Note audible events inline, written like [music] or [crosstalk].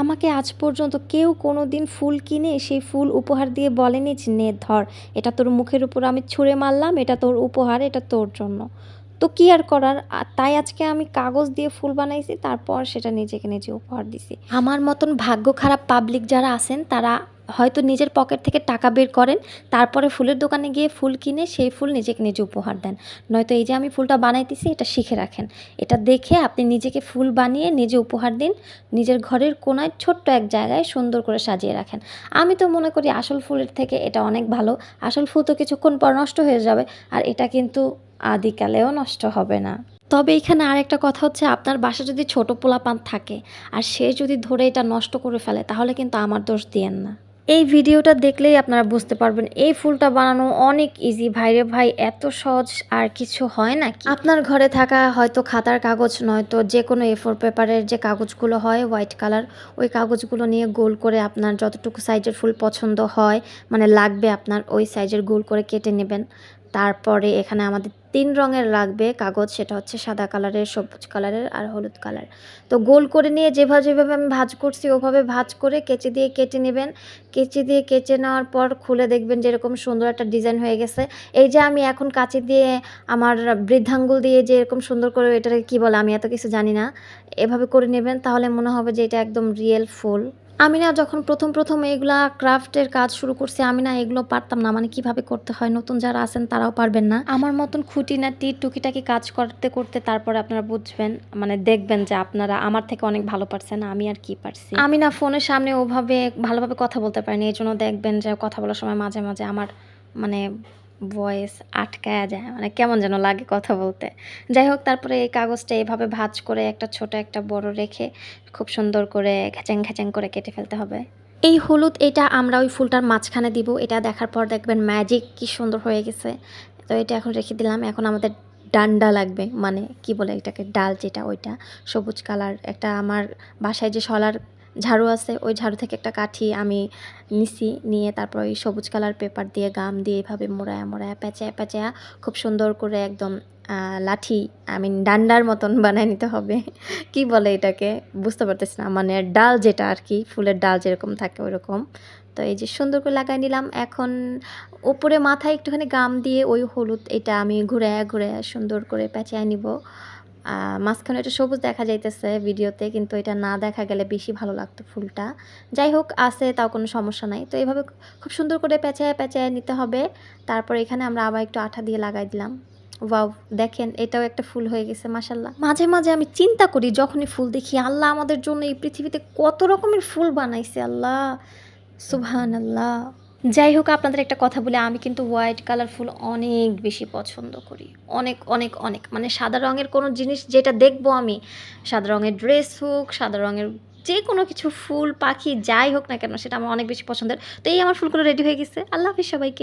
আমাকে আজ পর্যন্ত কেউ কোনো দিন ফুল কিনে সেই ফুল উপহার দিয়ে বলেনি যে, নে, ধর, এটা তোর মুখের উপর আমি ছুঁড়ে মারলাম, এটা তোর উপহার, এটা তোর জন্য। তো কি আর করার? তাই আজকে আমি কাগজ দিয়ে ফুল বানাইছি, তারপর সেটা নিজেকে নিজে উপহার দিছি। আমার মতন ভাগ্য খারাপ পাবলিক যারা আছেন, তারা হয়তো নিজের পকেট থেকে টাকা বের করেন, তারপরে ফুলের দোকানে গিয়ে ফুল কিনে সেই ফুল নিজেকে নিজে উপহার দেন। নয়তো এই যে আমি ফুলটা বানাইতেছি, এটা শিখে রাখেন। এটা দেখে আপনি নিজেকে ফুল বানিয়ে নিজে উপহার দিন, নিজের ঘরের কোনায় ছোট্ট এক জায়গায় সুন্দর করে সাজিয়ে রাখেন। আমি তো মনে করি আসল ফুলের থেকে এটা অনেক ভালো। আসল ফুল তো কিছুক্ষণ পর নষ্ট হয়ে যাবে, আর এটা কিন্তু আদিকালেও নষ্ট হবে না। তবে এখানে আরেকটা কথা হচ্ছে, আপনার বাসা যদি ছোট পোলাপান থাকে, আর সে যদি ধরে এটা নষ্ট করে ফেলে, তাহলে কিন্তু আমার দোষ দিয়েন না। এই ভিডিওটা দেখলেই আপনারা বুঝতে পারবেন, এই ফুলটা বানানো অনেক ইজি ভাইরে ভাই, এত সহজ আর কিছু হয় না আপনার ঘরে থাকা হয়তো খাতার কাগজ নয়তো যে কোনো এ ফোর পেপারের যে কাগজগুলো হয় হোয়াইট কালার ওই কাগজগুলো নিয়ে গোল করে আপনার যতটুকু সাইজের ফুল পছন্দ হয় মানে লাগবে আপনার, ওই সাইজের গোল করে কেটে নেবেন। তারপরে এখানে আমাদের তিন রঙের লাগবে, কাগজ সেটা হচ্ছে সাদা কালারের, সবুজ কালারের আর হলুদ কালার। তো গোল করে নিয়ে যেভাবে যেভাবে আমি ভাজ করছি, ওভাবে ভাজ করে কেচি দিয়ে কেটে নেবেন। কেচি দিয়ে কেচে নেওয়ার পর খুলে দেখবেন যে এরকম সুন্দর একটা ডিজাইন হয়ে গেছে। এই যে আমি এখন কাঁচি দিয়ে আমার বৃদ্ধাঙ্গুল দিয়ে যে এরকম সুন্দর করে এটাকে কী বলে, আমি এত কিছু জানি না। এভাবে করে নেবেন, তাহলে মনে হবে যে এটা একদম রিয়েল ফুল। আমি না যখন প্রথম প্রথম এগুলা ক্রাফটের কাজ শুরু করছি আমি না এগুলো পারতাম না। মানে কীভাবে করতে হয়? নতুন যারা আছেন তারাও পারবেন না। আমার মতন খুঁটি খুঁটিনাটি টুকিটাকি কাজ করতে করতে তারপরে আপনারা বুঝবেন মানে দেখবেন যে আপনারা আমার থেকে অনেক ভালো পারছেন আমি আর কি পারছি। আমি না ফোনের সামনে ওভাবে ভালোভাবে কথা বলতে পারিনি এই জন্য দেখবেন যে কথা বলার সময় মাঝে মাঝে আমার মানে ভয়েস আটকায়া যায় মানে কেমন যেন লাগে কথা বলতে। যাই হোক, তারপরে এই কাগজটা এভাবে ভাঁজ করে একটা ছোট একটা বড় রেখে খুব সুন্দর করে ঘ্যাচাং ঘ্যাচাং করে কেটে ফেলতে হবে। এই হলুদ, এটা আমরা ওই ফুলটার মাঝখানে দিব। এটা দেখার পর দেখবেন ম্যাজিক কি সুন্দর হয়ে গেছে। তো এটা এখন রেখে দিলাম। এখন আমাদের ডান্ডা লাগবে মানে কি বলে এটাকে? ডাল যেটা, ওইটা। সবুজ কালার। একটা আমার বাসায় যে শলার ঝাড়ু আছে, ওই ঝাড়ু থেকে একটা কাঠি আমি নিছি, নিয়ে তারপর ওই সবুজ কালার পেপার দিয়ে, গাম দিয়ে এভাবে মোড়ায়া মোড়ায়া, প্যাঁচায়া প্যাঁচায়া খুব সুন্দর করে একদম লাঠি, আই মিন ডান্ডার মতন [laughs] বানায় নিতে হবে। কি বলে এটাকে? বুঝতে পারতেছি না মানে ডাল যেটা আর কি, ফুলের ডাল যেরকম থাকে ওইরকম। তো এই যে সুন্দর করে লাগাই নিলাম, এখন উপরে মাথায় একটুখানি গাম দিয়ে ওই হলুদ, এটা আমি ঘুরে ঘুরে সুন্দর করে পেঁচায় নিব। মাঝখানে এটা সবুজ দেখা যাইতেছে ভিডিওতে, কিন্তু এটা না দেখা গেলে বেশি ভালো লাগতো ফুলটা। যাই হোক, আছে, তাও কোনো সমস্যা নাই। তো এভাবে খুব সুন্দর করে পেঁচায় পেঁচায় নিতে হবে। তারপর এখানে আমরা আবার একটু আঠা দিয়ে লাগাই দিলাম। ওয়াও, দেখেন, এটাও একটা ফুল হয়ে গেছে মাসাল্লাহ মাঝে মাঝে আমি চিন্তা করি, যখনই ফুল দেখি, আল্লাহ আমাদের জন্য এই পৃথিবীতে কত রকমের ফুল বানাইছে, আল্লাহ। সুবহান আল্লাহ যাই হোক, আপনাদের একটা কথা বলে, আমি কিন্তু হোয়াইট কালারফুল অনেক বেশি পছন্দ করি। অনেক অনেক অনেক। মানে সাদা রঙের কোনো জিনিস যেটা দেখব আমি, সাদা রঙের ড্রেস হোক, সাদা রঙের যে কোনো কিছু ফুল, পাখি যাই হোক না কেন, সেটা আমার অনেক বেশি পছন্দের। তো এই আমার ফুলগুলো রেডি হয়ে গেছে। আল্লাহ হাফিজ সবাইকে।